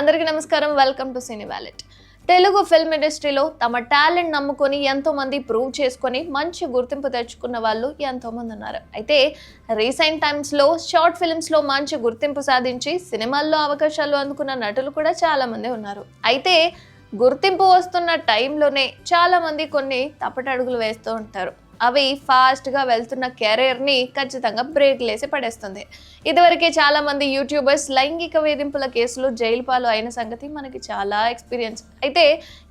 అందరికీ నమస్కారం. Welcome to cine valet Telugu film ఇండస్ట్రీలో తమ టాలెంట్ నమ్ముకొని ఎంతోమంది ప్రూవ్ చేసుకొని మంచి గుర్తింపు తెచ్చుకున్న వాళ్ళు ఎంతోమంది ఉన్నారు. అయితే రీసెంట్ టైమ్స్లో షార్ట్ ఫిల్మ్స్లో మంచి గుర్తింపు సాధించి సినిమాల్లో అవకాశాలు అందుకున్న నటులు కూడా చాలామంది ఉన్నారు. అయితే గుర్తింపు వస్తున్న టైంలోనే చాలామంది కొన్ని తప్పటడుగులు వేస్తూ ఉంటారు. అవి ఫాస్ట్గా వెళ్తున్న కెరీర్ని ఖచ్చితంగా బ్రేక్ లేసి పడేస్తుంది. ఇదివరకే చాలామంది యూట్యూబర్స్ లైంగిక వేధింపుల కేసులు జైలు పాలు అయిన సంగతి మనకి చాలా ఎక్స్పీరియన్స్ అయితే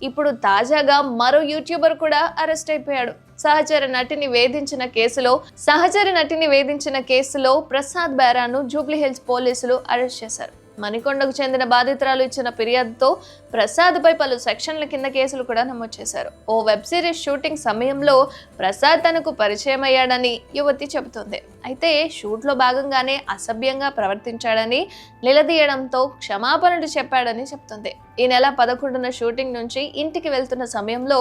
ఇప్పుడు తాజాగా మరో యూట్యూబర్ కూడా అరెస్ట్ అయిపోయాడు. సహచర నటిని వేధించిన కేసులో సహచర నటిని వేధించిన కేసులో ప్రసాద్ బేరాను జూబ్లీహిల్స్ పోలీసులు అరెస్ట్ చేశారు. మణికొండకు చెందిన బాధితురాలు ఇచ్చిన ఫిర్యాదుతో ప్రసాద్పై పలు సెక్షన్ల కింద కేసులు కూడా నమోదు చేశారు. ఓ వెబ్ సిరీస్ షూటింగ్ సమయంలో ప్రసాద్ తనకు పరిచయం అయ్యాడని యువతి చెబుతోంది. అయితే షూట్లో భాగంగానే అసభ్యంగా ప్రవర్తించాడని నిలదీయడంతో క్షమాపణలు చెప్పాడని చెప్తుంది ఈ నెల పదకొండున షూటింగ్ నుంచి ఇంటికి వెళ్తున్న సమయంలో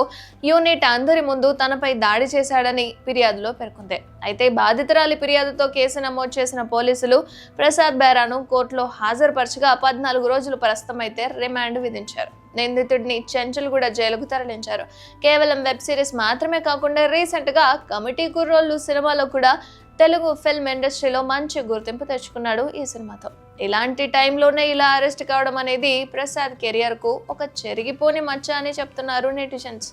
యూనిట్ అందరి ముందు తనపై దాడి చేశాడని ఫిర్యాదులో పేర్కొంది. అయితే బాధితురాలి ఫిర్యాదుతో కేసు నమోదు చేసిన పోలీసులు ప్రసాద్ బేరాను కోర్టులో హాజరుపరచగా పద్నాలుగు రోజులు ప్రస్తుతమైతే రిమాండ్ విధించారు. నిందితుడిని చెంచల్గూడ జైలుకు తరలించారు. కేవలం వెబ్ సిరీస్ మాత్రమే కాకుండా రీసెంట్గా కమిటీ కుర్రోళ్ళు సినిమాలో కూడా తెలుగు ఫిల్మ్ ఇండస్ట్రీలో మంచి గుర్తింపు తెచ్చుకున్నాడు ఈ సినిమాతో. ఇలాంటి టైంలోనే ఇలా అరెస్ట్ కావడం అనేది ప్రసాద్ కెరియర్కు ఒక చెరిగిపోని మచ్చ అని చెప్తున్నారు నెటిజన్స్.